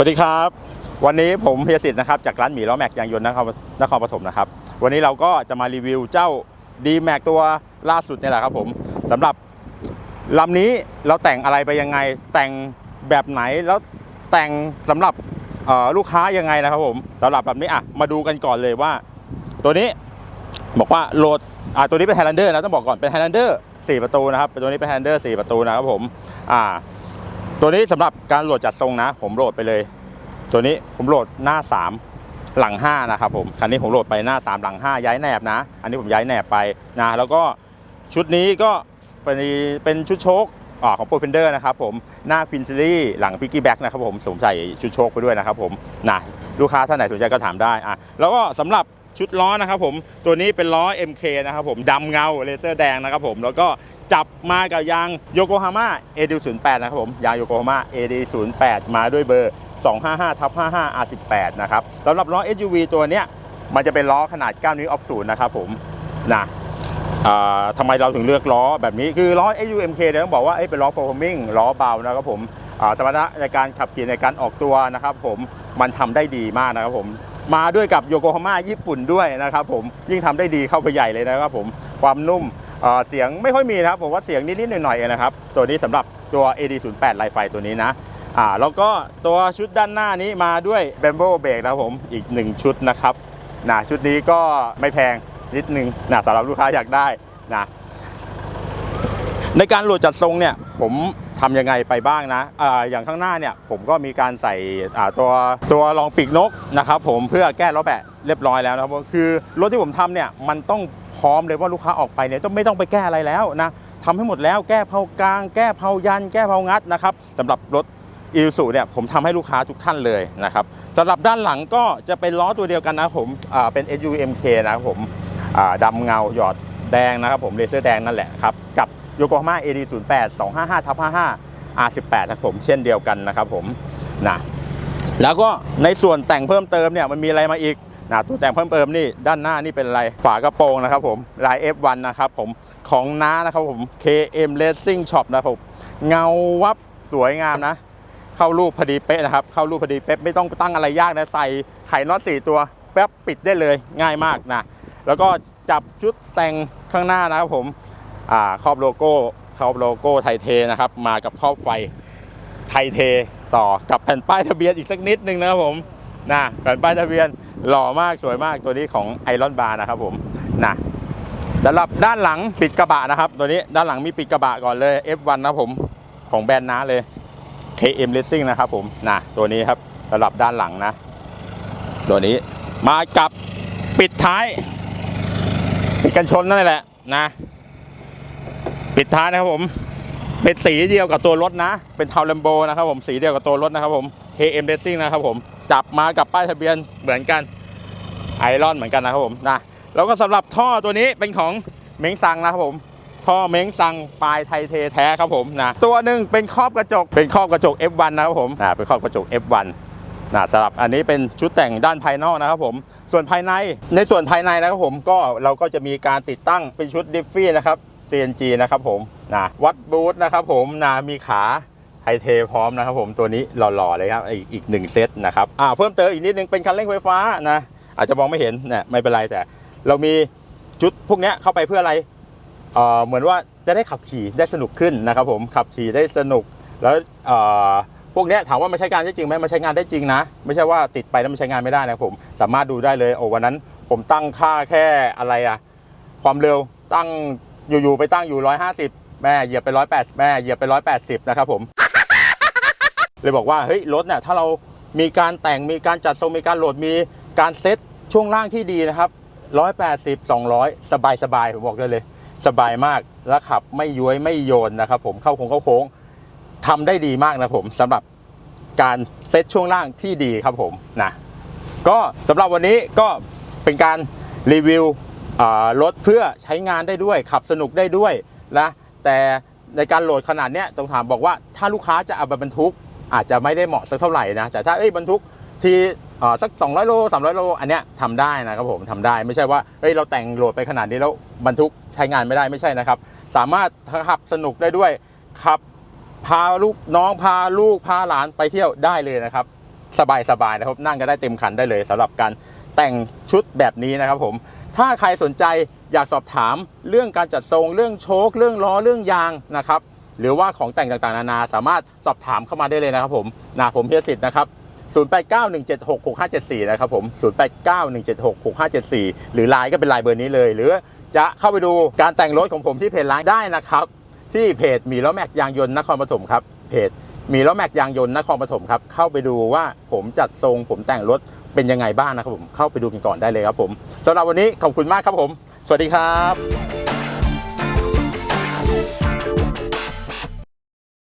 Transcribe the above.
สวัสดีครับ วันนี้ผมเฮียสิทธิ์นะครับจากร้านหมีล้อแม็กยางยนต์นครนครปฐมนะครับ วันนี้เราก็จะมารีวิวเจ้า d m a x ตัวล่าสุดนี่แหละครับผมสำหรับลำนี้เราแต่งอะไรไปยังไง แต่งแบบไหนแล้วแต่งสำหรับลูกค้ายังไงนะครับผมสำหรับแบบนี้อะมาดูกันก่อนเลยว่า ตัวนี้บอกว่าโหลดอ่าตัวนี้เป็น Highlander นะต้องบอกก่อนเป็น Highlander 4ประตูนะครับตัวนี้เป็น Highlander 4ประตูนะครับผมอ่าตัวนี้สำหรับการโหลดจัดทรงนะ ผมโหลดไปเลย ตัวนี้ผมโหลดหน้า 3 หลัง 5 นะครับผม คันนี้ผมโหลดไปหน้า 3 หลัง 5 ย้ายแหนบนะ อันนี้ผมย้ายแหนบไปนะ แล้วก็ชุดนี้ก็เป็นเป็นชุดโชคอของโปรฟินเดอร์นะครับผมหน้าฟินซิลี่หลังพิกกี้แบ็กนะครับผมสวมใส่ชุดโชคไปด้วยนะครับผมนะลูกค้าท่านไหนสนใจก็ถามได้อะแล้วก็สำหรับชุดล้อนะครับผมตัวนี้เป็นล้อ MK นะครับผมดำเงาเลเซอร์แดงนะครับผมแล้วก็จับมากับยางโยโกฮาม่า AD08 นะครับผมยางโยโกฮาม่า AD08 มาด้วยเบอร์ 255ทับ55 R18 นะครับสำหรับล้อ SUV ตัวเนี้ยมันจะเป็นล้อขนาด 9 นิ้วออฟศูนย์นะครับผมนะทำไมเราถึงเลือกล้อแบบนี้คือล้อ SUMK เนี่ยต้องบอกว่าเป็นล้อ performing ล้อเบานะครับผมสมรรถนะในการขับขี่ในการออกตัวนะครับผมมันทำได้ดีมากนะครับผมมาด้วยกับโยโกฮาม่าญี่ปุ่นด้วยนะครับผมยิ่งทำได้ดีเข้าไปใหญ่เลยนะครับผมความนุ่มเสียงไม่ค่อยมีนะครับผมว่าเสียงนิดๆหน่อยๆนะครับ ตัวนี้สำหรับตัว AD08 ไลไฟตัวนี้นะ อ่าแล้วก็ตัวชุดด้านหน้านี้มาด้วย b a m b o Brake นะครับผมอีก 1 ชุดนะครับนะชุดนี้ก็ไม่แพงนิดนึงนะสำหรับลูกค้าอยากได้นะในการโหลดจัดทรงเนี่ยผมทำยังไงไปบ้างนะอาอย่างข้างหน้าเนี่ยผมก็มีการใส่อ่าตัวตัวรองปีกนกนะครับผมเพื่อแก้ล้อแบะเรียบร้อยแล้วนะครับคือรถที่ผมทำเนี่ยมันต้องพร้อมเลยว่าลูกค้าออกไปเนี่ยต้องไม่ต้องไปแก้อะไรแล้วนะทำให้หมดแล้วแก้เพากลาง แก้เพายัน แก้เพางัดนะครับสำหรับรถ อีซูเนี่ยผมทำให้ลูกค้าทุกท่านเลยนะครับสำหรับด้านหลังก็จะเป็นล้อตัวเดียวกันนะผมเป็น SUMK นะครับผมอ่าดำเงาหยอดแดงนะครับผมเลเซอร์แดงนั่นแหละครับกับโยโกฮาม่า AD08 255ทับ55 R18 นะครับผมเช่นเดียวกันนะครับผมนะแล้วก็ในส่วนแต่งเพิ่มเติมเนี่ยมันมีอะไรมาอีกนะตัวแต่งเพิ่มเติมนี่ด้านหน้านี่เป็นอะไรฝากระโปรงนะครับผมลาย F1 นะครับผมของน้านะครับผม KM Racing Shop นะครับผมเงาวับสวยงามนะ เข้ารูปพอดีเป๊ะนะครับ เข้ารูปพอดีเป๊ะไม่ต้องตั้งอะไรยากนะใส่ไขน็อตสี่ตัวแป๊บปิดได้เลยง่ายมากนะแล้วก็จับชุดแต่งข้างหน้านะครับผมอ่าครอบโลโก้ครอบโลโก้ไทยเทนะครับ มากับครอบไฟไทยเทต่อกับแผ่นป้ายทะเบียนอีกสักนิดนึงนะครับผมนะแผ่นป้ายทะเบียนหล่อมากสวยมากตัวนี้ของไอรอนบาร์นะครับผมนะสำหรับด้านหลังปิดกระบะนะครับ ตัวนี้ด้านหลังมีปิดกระบะก่อนเลย F1 นะผมของแบรนด์น้าเลย KM Racing นะครับผมนะตัวนี้ครับสำหรับด้านหลังนะ ตัวนี้มากับปิดท้าย ปิดกันชนนั่นแหละนะ ปิดท้ายนะครับผม เป็นสีเดียวกับตัวรถนะ เป็นเทาวเลมโบนะครับผมสีเดียวกับตัวรถนะครับผม KM Racing นะครับผมจับมากับป้ายทะเบียนเหมือนกันไอรอนเหมือนกันนะครับผมนะแล้วก็สำหรับท่อตัวนี้เป็นของเม้งซังนะครับผม ท่อเม้งซังปลายไทเทแท้ครับผมนะตัวหนึ่งเป็นครอบกระจกเป็นครอบกระจก F1 นะครับผมนะเป็นครอบกระจก F1 นะสำหรับอันนี้เป็นชุดแต่งด้านภายนอกนะครับผมส่วนภายในในส่วนภายในนะครับผมก็เราก็จะมีการติดตั้งเป็นชุดดิฟฟี่นะครับ TNG นะครับผมนะวัดบูทนะครับผมนะมีขาไฮเทพร้อมนะครับผมตัวนี้หล่อๆเลยครับอีกอีกหนึ่งเซตนะครับอ่าเพิ่มเติมอีกนิดนึงเป็นคันเร่งไฟฟ้านะอาจจะมองไม่เห็นเนี่ยไม่เป็นไรแต่ เรามีชุดพวกนี้เข้าไปเพื่ออะไร เหมือนว่าจะได้ขับขี่ได้สนุกขึ้นนะครับผมขับขี่ได้สนุกแล้วพวกนี้ถามว่ามันใช้งานได้จริงไหมมันใช้งานได้จริงนะ ไม่ใช่ว่าติดไปแล้วมันใช้งานไม่ได้นะครับผมสามารถดูได้เลยโอ้วันนั้นผมตั้งค่าแค่อะไรอะความเร็วตั้งอยู่ๆไปตั้งอยู่ 150 แม่เหยียบไป108แม่เหยียบไป 180 นะครับผมเลยบอกว่าเฮ้ยรถเนี่ยถ้าเรามีการแต่งมีการจัดทรงมีการโหลดมีการเซ็ตช่วงล่างที่ดีนะครับ 180 200 สบายสบายผมบอกได้เลย สบายมากแล้วขับไม่ย้วยไม่โยนนะครับ ผมเข้าโค้งเข้าโค้งทำได้ดีมากนะผมสำหรับการเซ็ตช่วงล่างที่ดีครับผมนะก็สำหรับวันนี้ก็เป็นการรีวิวรถเพื่อใช้งานได้ด้วย ขับสนุกได้ด้วยนะแต่ในการโหลดขนาดเนี้ยต้องถามบอกว่าถ้าลูกค้าจะเอาไปบรรทุกอาจจะไม่ได้เหมาะสักเท่าไหร่นะแต่ถ้าเอ้ยบรรทุกที เอ่อสัก200โล300โลอันเนี้ยทำได้นะครับผมทำได้ไม่ใช่ว่าเฮ้ยเราแต่งโหลดไปขนาดนี้แล้วบรรทุกใช้งานไม่ได้ไม่ใช่นะครับ สามารถขับสนุกได้ด้วยขับพาลูกน้องพาลูกพาหลานไปเที่ยวได้เลยนะครับ สบายๆนะครับนั่งก็ได้เต็มคันได้เลยสำหรับการแต่งชุดแบบนี้นะครับผมถ้าใครสนใจอยากสอบถามเรื่องการจัดทรงเรื่องโชคเรื่องล้อเรื่องยางนะครับหรือว่าของแต่งต่างๆนานา สามารถสอบถามเข้ามาได้เลยนะครับผมนะผมเฮียสิทธิ์นะครับ 0891766574 นะครับผม 0891766574 หรือไลน์ก็เป็นไลน์เบอร์นี้เลย หรือจะเข้าไปดูการแต่งรถของผมที่เพจร้านได้นะครับ ที่เพจมีล้อแม็กยางยนต์นครปฐมครับ เพจมีล้อแม็กยางยนต์นครปฐมครับ เข้าไปดูว่าผมจัดทรงผมแต่งรถเป็นยังไงบ้างนะครับผม เข้าไปดูกันก่อนได้เลยครับผมสำหรับวันนี้ขอบคุณมากครับผม สวัสดีครับ